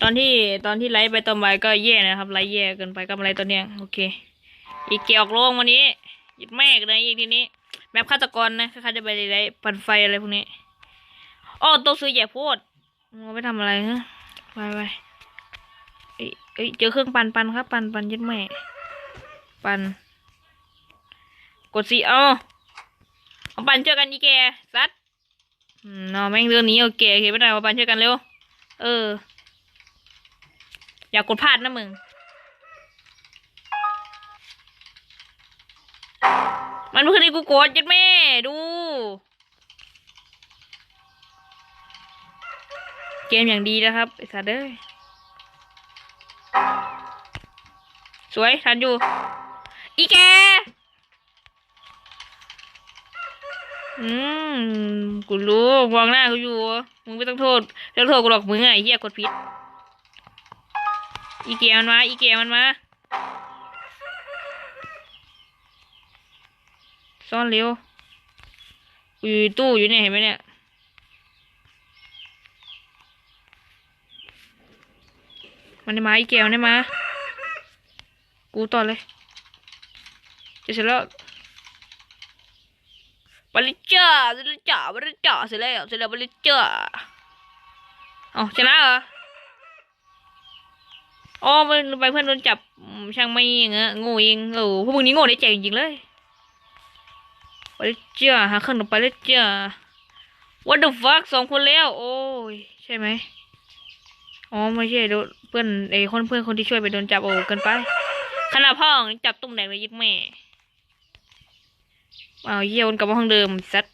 ตอนที่ตอนที่ไลฟ์ไปตอนบ่ายก็แย่นะครับไลฟ์แย่เกินไปกับอะไรตัวเนี้ยโอเค อีกเกี่ยวออกโรงวันนี้หยิบแม่กันเลยอีกทีนี้แบบฆาตกรนะเขาจะไปไลฟ์ปั่นไฟอะไรพวกนี้อ้อตัวซื้อใหญ่โพดเอาไปทำอะไรฮะไปไปเอ้ยเอ้ยเจอเครื่องปั่นปั่นครับ ปั่นปั่นยึดแม่ ปั่นกดสิเอาเอาปั่นเจอกันอีแกซัดนาะแม่งเรื่องนี้โอเคโอเคไม่ได้มาปั่นเจอกันเร็ว เออ อย่ากดพลาดนะมึง มันไม่เคยได้กูกดยัดแม่ ดู เกมอย่างดีนะครับไอ้สัตว์เอ้ยสวยทันอยู่ อีแก อืม กูรู้มองหน้ากูอยู่ มึงไม่ต้องโทษเรื่องโทษกูหรอกมึงอไอ้เหี้ยกดผิด อีเกียมันมาอีเกียมันมาซ่อนเร็วอยู่ตู้อยู่เนี่ยเห็นไหมเนี่ยมันได้มาอีเกียมันได้มากูต่อเลยจะเสร็จแล้วบริจ้าเสร็จแล้วจ้าบริจ้าเสร็จแล้วเสร็จแล้วบริจ้าอ๋อชนะเหรอ อ๋อมันไปเพื่อนโดนจับช่างไม่อย่างเงี้ยง่เองโอ้พวกมึงนี่โง่ได้ใจจริงๆเลยไปเลยจ้าหาเครื่องหนูไปเลยจ้า what the fuck สองคนแล้ว โอ้ยใช่ไหมอ๋อไม่ใช่เพื่อนไอ้คนเพื่อนคนที่ช่วยไปโดนจับโอ้เกินไปขนาดพ่องจับตุ้มแดงเลยยึดแม่เอ้าเยี่ยวนกลับมาห้องเดิมซัด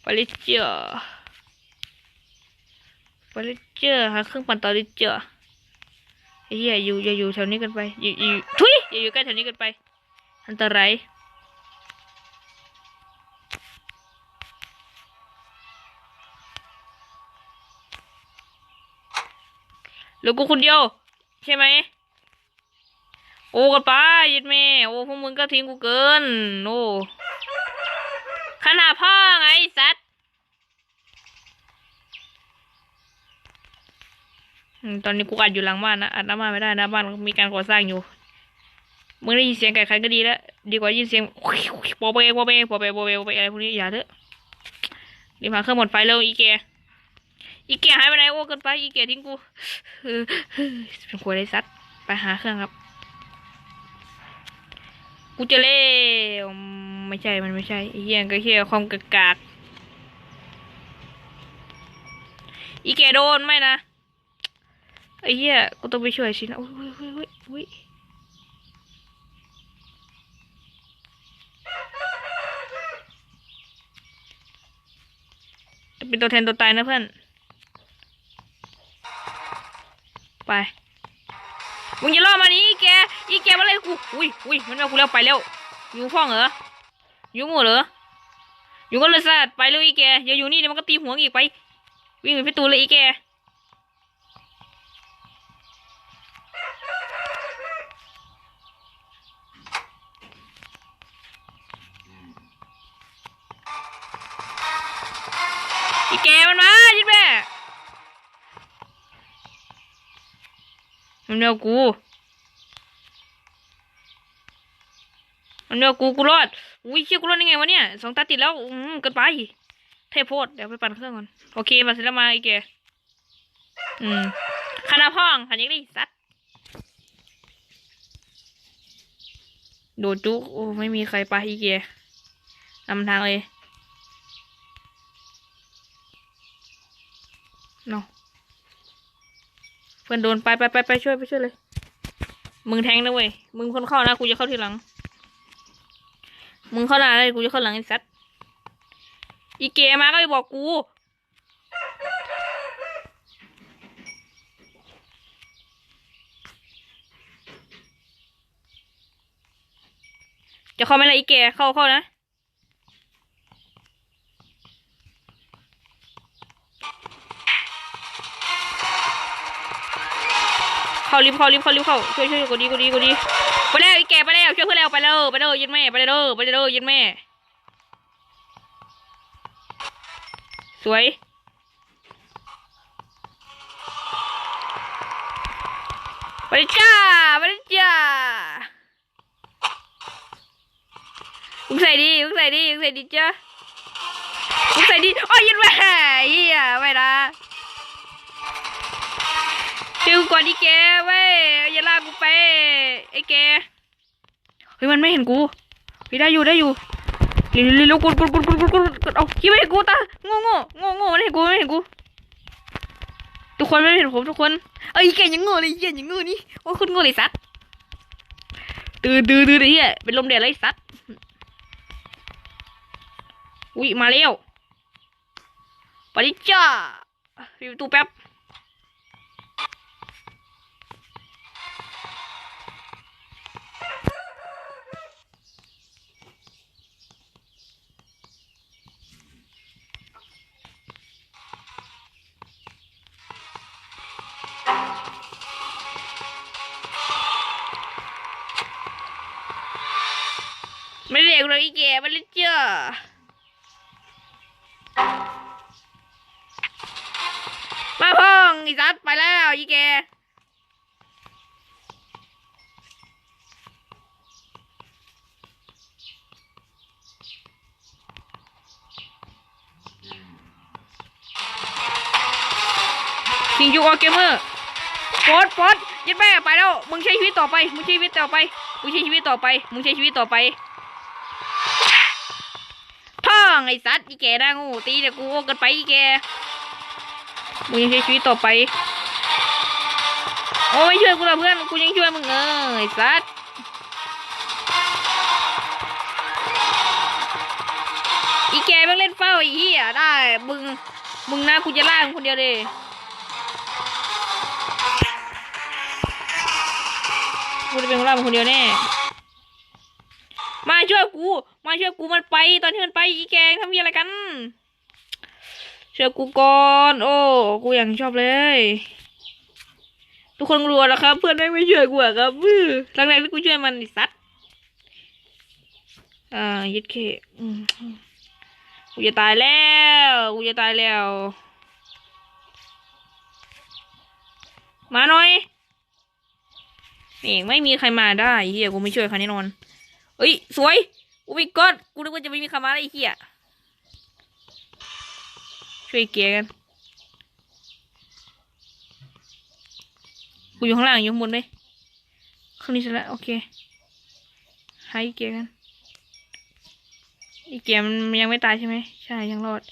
ไปเลยจ้าไปเลยจ้าหาเครื่องปั่นต่อเลยจ้า ไอ้เหี้ยอยู่อย่าอยู่แถวนี้กันไปอยู่อยู่ทุยอย่าอยู่ใกล้แถวนี้กันไป อันตรายเหลือกูคนเดียว ใช่ไหมโอ้กันไปยัดแม่โอ้พวกมึงก็ทิ้งกูเกิน โอ้ขนาดพ่อไงสัตว อืม ตอนนี้กูอัดอยู่หลังบ้านนะอัดหน้าบ้านไม่ได้น้าบ้านมีการก่อสร้างอยู่มึงได้ยินเสียงไก่ขันก็ดีแล้วดีกว่าได้ยินเสียงปอเปปอเปปอเปปอเปปอเปอะไรพวกนี้อย่าเถอะรีบหาเครื่องหมดไฟเร็วอีเกียอีเกียหายไปไหนโอ้เกินไปอีเกียทิ้งกูเออเป็นควยได้ซัดไปหาเครื่องครับ กูจะเล่ไม่ใช่มันไม่ใช่อ้เหี้ยก็เหี้ยความกากากอีเกียโดนไม่นะ ไอ้เหี้ยกูต้องไปช่วยชินะอุ้ยอุ้ยอุ้ยโอ้ยจะเป็นตัวแทนตัวตายนะเพื่อน ไป มึงอย่าล่อมานี้อีแก อีแกมาเลยกูอุ้ยอุ้ยมันเอากูแล้วไปแล้ว อยู่ห้องเหรอ อยู่หมูเหรอ อยู่ก็เลยสัตว์ไปเลยอีแกอย่าอยู่นี่เดี๋ยวมันก็ตีหัวอีกไป วิ่งไปประตูเลยอีแก มันเดียวกู มันเดียวกูกูรอดอุ้ยเชี่ยกูรอดยังไงวะเนี่ยสองตาติดแล้ว อืมเกินไป เทพโพดเดี๋ยวไปปั่นเครื่องก่อน โอเคมาเสร็จแล้วมาไอีแกอืมคณะพ่องขันยังได้สัตว์โดดจุกโอ้ไม่มีใครไปอีแกนำทางเลยเนาะ เพื่อนโดนไปไปไปไปช่วยไปช่วยเลย มึงแทงนะเว้ย มึงคนเข้านะกูจะเข้าทีหลัง มึงเข้าหน้าเลยกูจะเข้าหลังไอ้สัตว์อีเกมาก็ไปบอกกู จะเข้าไหมล่ะอีเกเข้าเข้านะ เข้ารีบเข้ารีบเข้ารีบเข้าช่วยช่วยกดดีกดดีกดดีไปแล้วไอ้แกไปแล้วช่วยเพื่อนแล้วไปแล้วไปแล้วยืนแม่ไปแล้วไปแล้วยืนแม่ สวยไปจ้าไปจ้ามึงใส่ดีมึงใส่ดีมึงใส่ดีจ้ามึงใส่ดีโอ้ยยินแม่เฮียไม่ละ ชิวก่อนดิแกเว้ยอย่าลากกูไปไอ้แกเฮ้ยมันไม่เห็นกูเฮ้ยได้อยู่ได้อยู่เร็วเร็วเร็วกดกดกดกดกดกดกดเอาคิดไม่เห็นกูตาโง่โง่โง่โง่ไม่เห็นกูไม่เห็นกูทุกคนไม่เห็นผมทุกคนเอ้ยแกยังโง่เลยเหี้ยยังโง่นี่โอ้คุณโง่เลยสัตว์ตื่นตื่นตื่นไอ้เหี้ยเป็นลมแดดเลยสัตว์อุ้ยมาแล้วไปดิจ้าปิดประตูแป๊บ เรียกเลยอีแกมาเลยจ้ามาพ่องอีสัตไปแล้วอีแกคิงยูออเกมเมอร์ปอดปอดยัดแม่ไปแล้ว มึงใช้ชีวิตต่อไป มึงใช้ชีวิตต่อไป มึงใช้ชีวิตต่อไป มึงใช้ชีวิตต่อไป องไอ้สัตว์อีแกนะงูตีเดี๋ยวกูโอ้กันไปอีแกมึงยังใช้ชีวิตต่อไป โอ้ไม่ช่วยกูละเพื่อน กูยังช่วยมึงเออไอ้สัตว์อีแกม่งเล่นเฝ้าไอ้เหี้ยได้ มึง มึงนะกูจะล่ามึงคนเดียวเลยกูจะเป็นคนล่ามึงคนเดียวแน่ มาช่วยกู มาช่วยกูมันไปตอนที่มันไปอีแกงทำมีอะไรกันช่วยกูก่อนโอ้กูอย่างชอบเลย ทุกคนกลัวแล้วครับ เพื่อนแม่ไม่ช่วยกูอะครับบื้อหลังจากที่กูช่วยมันสัตว์อ่ายึดเคอืมกูจะตายแล้วกูจะตายแล้ว มาหน่อยนี่ไม่มีใครมาได้เฮียกูไม่ช่วยใครแน่นอน เอ้ย สวยโอ้ยกอดกูนึกว่าจะไม่มีคำมาอะไรไอ้เหี้ยช่วยเกียร์กัน กูอยู่ข้างล่างอยู่ข้างบนเลยข้างนี้เสร็จแล้วโอเคให้เกียร์กันอีเกียร์มันยังไม่ตายใช่ไหมใช่ยังรอด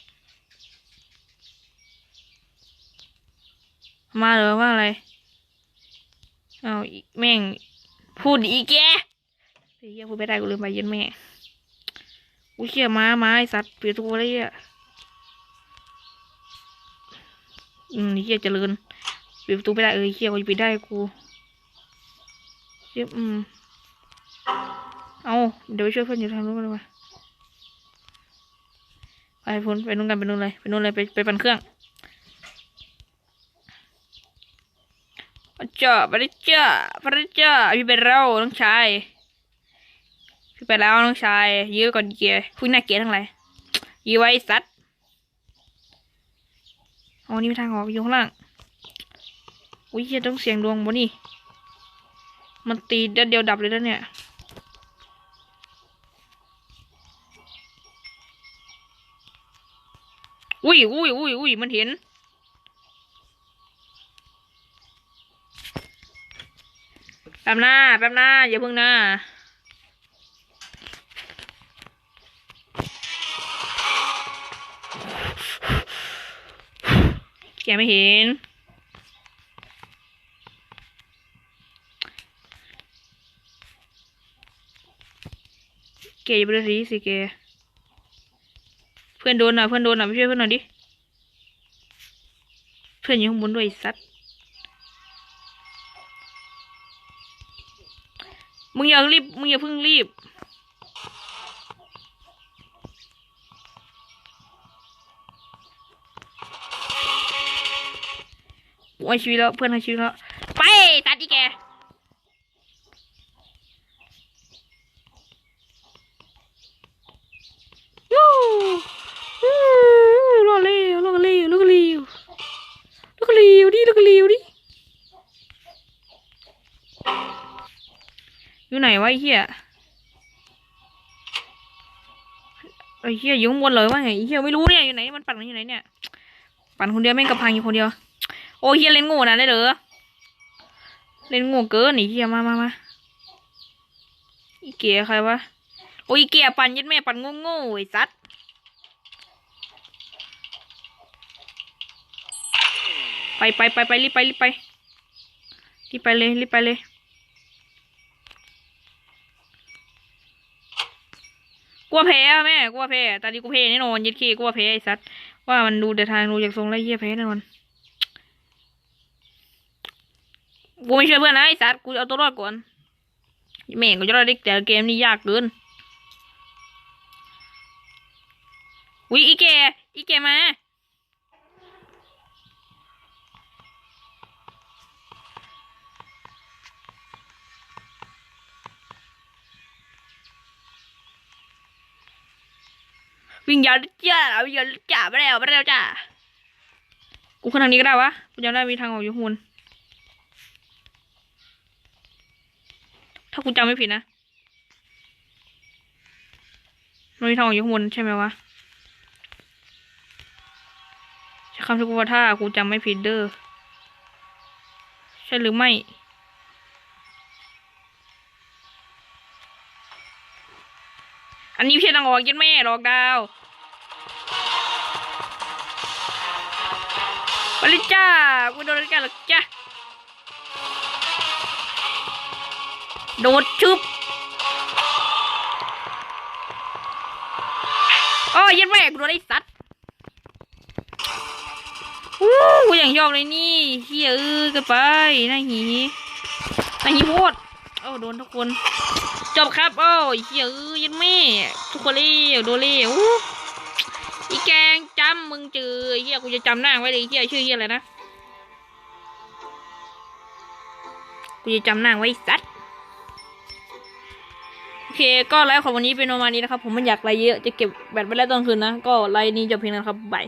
มาเหรอว่าอะไร เอาแม่งพูดอีเกีย เฮียพูดไม่ได้กูลืมไปเย็นแม่กูเชี่ยม้าม้าไอสัตว์เปลี่ยนตัวเลยอะอืมเฮียเจริญเปลี่ยนประตูไม่ได้เออเฮียกูจะปิดได้กูเชี่ยอืมเอาเดี๋ยวไปช่วยเพื่อนอยู่ทางนู้นกันดีกว่าไปพ้นไปนู่นกันไปนู่นเลยไปนู่นเลยไปไปปั่นเครื่องจ้าไปเลยจ้าไปเลยจ้าพี่เป็นเราน้องชาย ไปแล้วน้องชาย ยื้อก่อนเกียร์พูดน่าเกียดทั้งไรยื้อไว้สัตว์อ๋อนี่ทางออกอยู่ข้างล่างอุ้ยเฮียต้องเสียงดวงบ่นี่ มันตีเดียวเดียวดับเลยแล้วเนี่ยอุ้ยอุ้ยอุ้ยอุ้ยมันเห็น แป๊บหน้า แป๊บหน้า อย่าเพิ่งหน้า แกไม่เห็นแกอย่าไปเรีสิแกเพื่อนโดนอะเพื่อนโดนอะไปช่วยเพื่อนหน่อยดิ เพื่อนอยู่ข้างบนด้วยสัตว์มึงอย่ารีบ มึงอย่าเพิ่งรีบ โอ้ชีวิตแล้วเพื่อนให้ชีวิตแล้วไปตัดอีแกวู้วู้รอเร็วรอเร็วรอเร็วรอเร็วดิรอเร็วดิอยู่ไหนวะไอ้เหี้ยไอ้เหี้ยอยู่ข้างบนเลยว่าไงไอ้เหี้ยไม่รู้เนี่ยอยู่ไหนมันปั่นมันอยู่ไหนเนี่ยปั่นคนเดียวแม่งกระพังอยู่คนเดียว โอ้เหี้ยเล่นง่นะได้เหรอเล่นง่เกินไอ้เหี้ยมามามาอีเกียใครวะโอ้ยอีเกียปั่นยัดแม่ปั่นง่โง่ๆไอ้สัตว์ไปไปไปไปรีบไปรีบไปรีบไปเลยรีบไปเลยกลัวแพ้แม่กลัวแพ้ตอนนี้กูแพ้แน่นอนยัดขี้กลัวแพ้ไอ้สัตว์ว่ามันดูแต่ทางดูจากทรงแล้วเหี้ยแพ้แน่นอน กูไม่เชื่อเพื่อนนะไอ้สัตว์กูเอาตัวรอดก่อนแม่งกูจะรอดได้แต่เกมนี้ยากเกินวิอีแกอีแกมาวิ่งยาวจ้าวิ่งยาวจ้าไปแล้วไปแล้วจ้ากูขึ้นทางนี้ก็ได้วะกูจำได้มีทางออกอยู่หุ่น ถ้า กูจำไม่ผิดนะมันมีทางออกอยู่ข้างบนใช่ไหมวะใช้คำที่กูว่าถ้ากูจำไม่ผิดเด้อใช่หรือไม่อันนี้เพียงทางออกยันแม่ดอกดาวไปเลยจ้ากูโดน โดดชุบโอ้ยยันแม่กูโดนไอ้สัตว์อู้กูอย่างชอบเลยนี่เฮียเออกันไปน่าหีน่าหีโพดโอ้โดนทุกคน จบครับ โอ้ยเฮียเออยันแม่ทุกคนเลี้ยวโดนเลี้ยวอู้อีแกงจำมึงเจอไอ้เฮียกูจะจำหน้าไว้เลยเฮียชื่อเฮียอะไรนะกูจะจำหน้าไว้สัตว์ เคก็ไลฟ์ของวันนี้เป็นประมาณนี้นะครับ ผมไม่อยากไลฟ์เยอะจะเก็บแบตไว้แล้วตอนคืนนะ ก็ไลฟ์นี้จบเพียงนั้นครับบาย